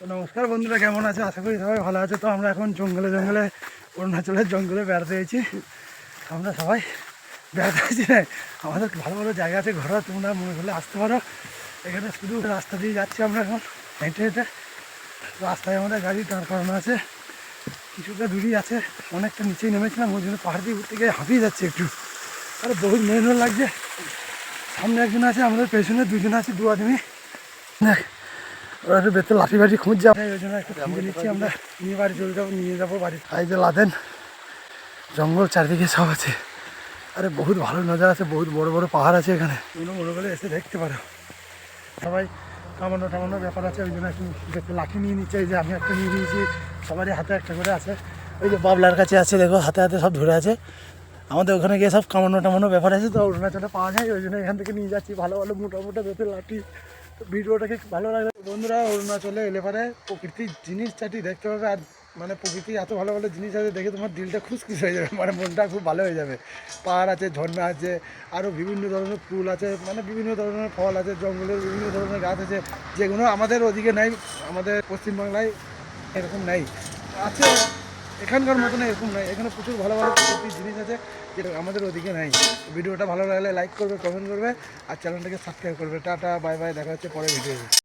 তো নমস্কার বন্ধুরা, কেমন আছে? আশা করি সবাই ভালো আছে। তো আমরা এখন জঙ্গলে জঙ্গলে, অরুণাচলের জঙ্গলে বেড়াতে গেছি আমরা সবাই বেড়াতে গেছি না আমাদের ভালো ভালো জায়গা আছে ঘোরা তোমরা মনে করলে আসতে পারো। এখানে শুধু রাস্তা দিয়ে যাচ্ছি আমরা এখন, হেঁটে হেঁটে। রাস্তায় আমাদের গাড়ি দাঁড় করানো আছে কিছুটা দূরই আছে। অনেকটা নিচেই নেমেছিলাম, ওই জন্য পাহাড় দিয়ে উঠতে গিয়ে হাঁপিয়ে যাচ্ছে একটু। আরে বহুত মেহনত লাগছে। সামনে একজন আছে, আমাদের পেছনে দুজন আছে, দু আদমি। দেখ ওরা একটু বেতে লাঠি বাঠি খুঁজছে। ওই জন্য একটু খুঁজে নিচ্ছি, আমরা নিয়ে বাড়ি চলে যাব, নিয়ে যাব বাড়ি। এই যে লাদেন, জঙ্গল চারিদিকে সব আছে। আরে বহুত ভালো নজর আছে, বহুত বড় বড় পাহাড় আছে এখানে। তোমরা মনে করে এসে দেখতে পারো। সবাই কামানো টামানো ব্যাপার আছে, ওই জন্য একটু দেখতে লাঠি নিয়ে নিচ্ছে। এই যে আমি একটা নিয়ে নিয়েছি, সবারই হাতে একটা করে আছে। ওই যে বাবলার কাছে আছে, দেখো, হাতে হাতে সব ধরে আছে। আমাদের ওখানে গিয়ে সব কামানো টামানো ব্যাপার আছে, তো অরুণাচলে পাওয়া যায়, ওই জন্য এখান থেকে নিয়ে যাচ্ছি। ভালো ভালো মোটা মোটা বেতের লাঠি। ভিডিওটাকে ভালো লাগবে বন্ধুরা, অরুণাচলে এলে পরে প্রকৃতির জিনিস চাটি দেখতে পাবে আর মানে প্রকৃতি এত ভালো ভালো জিনিস আছে দেখে তোমার দিলটা খুশখুশ হয়ে যাবে মানে মনটা খুব ভালো হয়ে যাবে। পাহাড় আছে, ঝর্ণা আছে আরও বিভিন্ন ধরনের ফুল আছে মানে বিভিন্ন ধরনের ফল আছে, জঙ্গলের বিভিন্ন ধরনের গাছ আছে, যেগুলো আমাদের ওদিকে নাই, আমাদের পশ্চিমবাংলায় এরকম নাই। আছে এখানকার মতন এরকম নয়। এখানে প্রচুর ভালো ভালো প্রকৃতির জিনিস আছে যেটা আমাদের ওদিকে নাই। ভিডিওটা ভালো লাগলে লাইক করবে কমেন্ট করবে, আর চ্যানেলটাকে সাবস্ক্রাইব করবে। টাটা বাই বাই দেখা হচ্ছে পরে ভিডিও